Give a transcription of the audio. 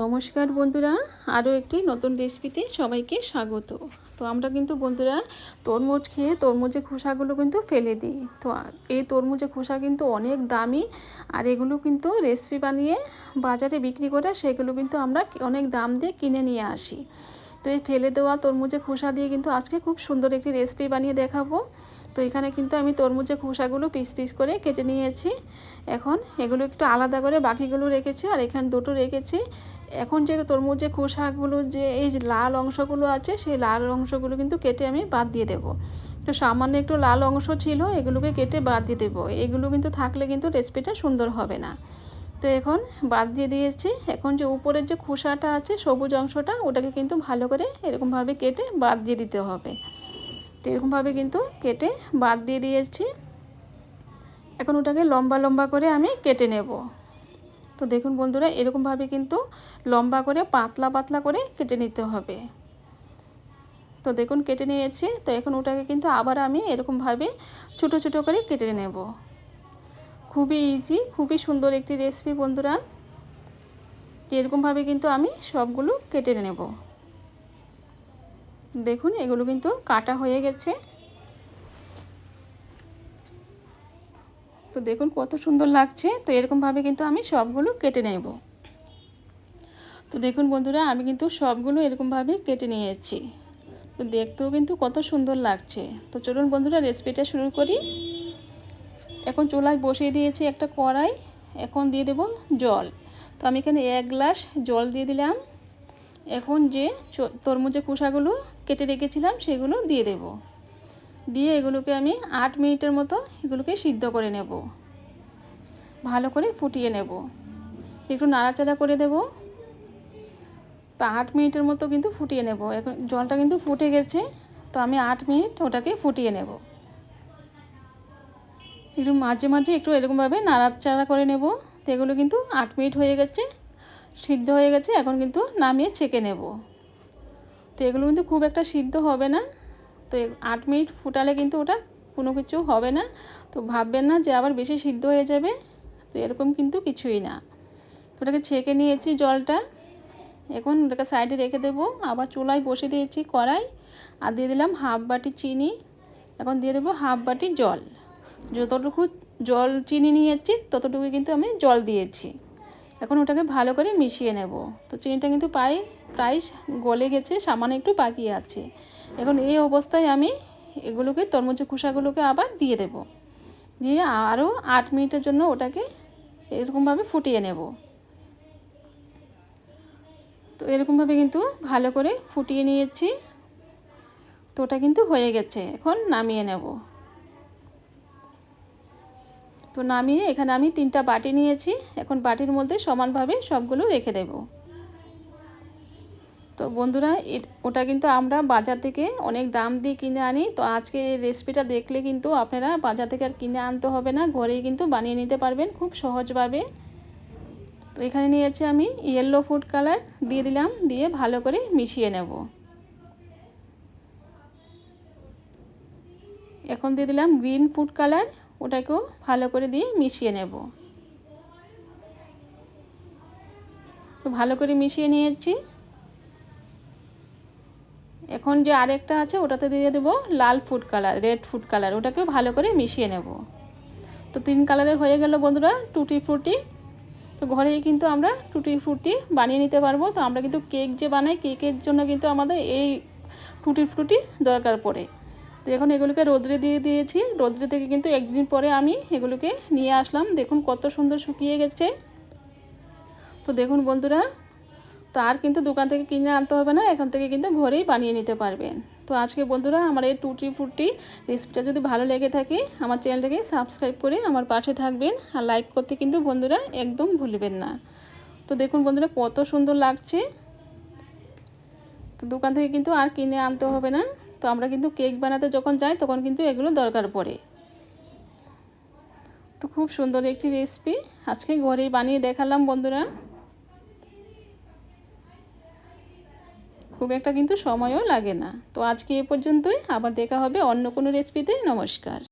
নমস্কার বন্ধুরা, আরও একটি নতুন রেসিপিতে সবাইকে স্বাগত। তো আমরা কিন্তু বন্ধুরা তরমুজ খেয়ে তরমুজের খোসাগুলো কিন্তু ফেলে দিই। তো এই তরমুজের খোসা কিন্তু অনেক দামি আর এগুলো কিন্তু রেসিপি বানিয়ে বাজারে বিক্রি করে সেগুলো কিন্তু আমরা অনেক দাম দিয়ে কিনে নিয়ে আসি। তো এই ফেলে দেওয়া তরমুজের খোসা দিয়ে কিন্তু আজকে খুব সুন্দর একটি রেসিপি বানিয়ে দেখাবো। তো এখানে কিন্তু আমি তরমুজের খোসাগুলো পিস পিস করে কেটে নিয়েছি। এখন এগুলো একটু আলাদা করে বাকিগুলো রেখেছি আর এখানে দুটো রেখেছি। এখন যে তরমুজের খোসাগুলো, যে এই যে লাল অংশগুলো আছে, সেই লাল অংশগুলো কিন্তু কেটে আমি বাদ দিয়ে দেবো। তো সামান্য একটু লাল অংশ ছিল, এগুলোকে কেটে বাদ দিয়ে দেবো। এগুলো কিন্তু থাকলে কিন্তু রেসিপিটা সুন্দর হবে না। তো এখন বাদ দিয়ে দিয়েছি। এখন যে উপরের যে খোসাটা আছে, সবুজ অংশটা, ওটাকে কিন্তু ভালো করে এরকমভাবে কেটে বাদ দিয়ে দিতে হবে। তো এরকমভাবে কিন্তু কেটে বাদ দিয়ে দিয়েছি। এখন ওটাকে লম্বা লম্বা করে আমি কেটে নেব। তো দেখুন বন্ধুরা, এরকমভাবে কিন্তু লম্বা করে, পাতলা পাতলা করে কেটে নিতে হবে। তো দেখুন, কেটে নিয়েছি। তো এখন ওটাকে কিন্তু আবার আমি এরকমভাবে ছোটো ছোটো করে কেটে নেব। খুবই ইজি খুবই সুন্দর একটি রেসিপি বন্ধুরা। এরকমভাবে কিন্তু আমি সবগুলো কেটে নেব। দেখুন, এগুলো কিন্তু কাটা হয়ে গেছে। তো দেখুন কত সুন্দর লাগছে। তো এরকমভাবে কিন্তু আমি সবগুলো কেটে নেব। তো দেখুন বন্ধুরা, আমি কিন্তু সবগুলো এরকমভাবে কেটে নিয়েছি। তো দেখতেও কিন্তু কত সুন্দর লাগছে। তো চলুন বন্ধুরা রেসিপিটা শুরু করি। এখন চুলায় বসিয়ে দিয়েছি একটা কড়াই। এখন দিয়ে দেব জল। তো আমি এখানে এক গ্লাস জল দিয়ে দিলাম। এখন যে তরমুজের খোসাগুলো কেটে রেখেছিলাম, সেগুলো দিয়ে দেব। দিয়ে এগুলোকে আমি আট মিনিটের মতো এগুলোকে সিদ্ধ করে নেব। ভালো করে ফুটিয়ে নেব। একটু নাড়াচাড়া করে দেব। তো আট মিনিটের মতো কিন্তু ফুটিয়ে নেব। এখন জলটা কিন্তু ফুটে গেছে, তো আমি আট মিনিট ওটাকে ফুটিয়ে নেব। একটু মাঝে মাঝে একটু এরকমভাবে নাড়াচাড়া করে নেব। তো এগুলো কিন্তু আট মিনিট হয়ে গেছে, সিদ্ধ হয়ে গেছে, এখন কিন্তু নামিয়ে ছেঁকে নেব। তো এগুলো কিন্তু খুব একটা সিদ্ধ হবে না। তো আট মিনিট ফুটালে কিন্তু ওটা কোনো কিছু হবে না। তো ভাববেন না যে আবার বেশি সিদ্ধ হয়ে যাবে, তো এরকম কিন্তু কিছুই না। ওটাকে ছেঁকে নিয়েছি জলটা। এখন ওটাকে সাইডে রেখে দেবো। আবার চুলায় বসে দিয়েছি কড়াই। আর দিয়ে দিলাম হাফ বাটি চিনি। এখন দিয়ে দেবো হাফ বাটি জল। যতটুকু জল চিনি নিয়েছি ততটুকু কিন্তু আমি জল দিয়েছি। এখন ওটাকে ভালো করে মিশিয়ে নেব। তো চিনিটা কিন্তু প্রায় প্রায় গলে গেছে, সামান্য একটু বাকি আছে। এখন এই অবস্থায় আমি এগুলোকে তরমুজের খোসাগুলোকে আবার দিয়ে দেব। দিয়ে আরও আট মিনিটের জন্য ওটাকে এরকমভাবে ফুটিয়ে নেব। তো এরকমভাবে কিন্তু ভালো করে ফুটিয়ে নিয়েছি। তো ওটা কিন্তু হয়ে গেছে। এখন নামিয়ে নেব। তো নামিয়ে এখানে আমি তিনটা বাটি নিয়েছি। এখন বাটির মধ্যে সমানভাবে সবগুলো রেখে দেব। তো বন্ধুরা ওটা কিন্তু আমরা বাজার থেকে অনেক দাম দিয়ে কিনে আনি। তো আজকে রেসিপিটা দেখলে কিন্তু আপনারা বাজার থেকে আর কিনে আনতে হবে না, ঘরেই কিন্তু বানিয়ে নিতে পারবেন খুব সহজভাবে। তো এখানে নিয়েছি আমি ইয়েলো ফুড কালার দিয়ে দিলাম, দিয়ে ভালো করে মিশিয়ে নেব। এখন দিয়ে দিলাম গ্রিন ফুড কালার ওটাকেও ভালো করে দিয়ে মিশিয়ে নেব। তো ভালো করে মিশিয়ে নিয়েছি। এখন যে আরেকটা আছে ওটাতে দিয়ে দেবো লাল food colour, red food colour, ওটাকেও ভালো করে মিশিয়ে নেব। তো তিন কালারের হয়ে গেল বন্ধুরা, টুটি ফ্রুটি। তো ঘরেই কিন্তু আমরা টুটি ফ্রুটি বানিয়ে নিতে পারব। তো আমরা কিন্তু কেক যে বানাই, কেকের জন্য কিন্তু আমাদের এই টুটি ফ্রুটি দরকার পড়ে। তো এখন এগুলোকে রোদ্রে দিয়ে দিয়েছি। রোদ্রে থেকে কিন্তু একদিন পরে আমি এগুলোকে নিয়ে আসলাম। দেখুন কত সুন্দর শুকিয়ে গেছে। তো দেখুন বন্ধুরা, তো আর কিন্তু দোকান থেকে কিনে আনতে হবে না, এখান থেকে কিন্তু ঘরেই বানিয়ে নিতে পারবেন। তো আজকে বন্ধুরা, আমার এই টুটি ফুটি রেসিপিটা যদি ভালো লেগে থাকে, আমার চ্যানেলটাকে সাবস্ক্রাইব করে আমার পাশে থাকবেন। আর লাইক করতে কিন্তু বন্ধুরা একদম ভুলবেন না। তো দেখুন বন্ধুরা, কত সুন্দর লাগছে। তো দোকান থেকে কিন্তু আর কিনে আনতে হবে না। তো আমরা কিন্তু কেক বানাতে যখন যাই, তখন কিন্তু এগুলো দরকার পড়ে। তো খুব সুন্দর একটি রেসিপি আজকে ঘরেই বানিয়ে দেখালাম বন্ধুরা। খুব একটা কিন্তু সময়ও লাগে না। তো আজকে এ পর্যন্তই। আবার দেখা হবে অন্য কোনো রেসিপিতে নমস্কার।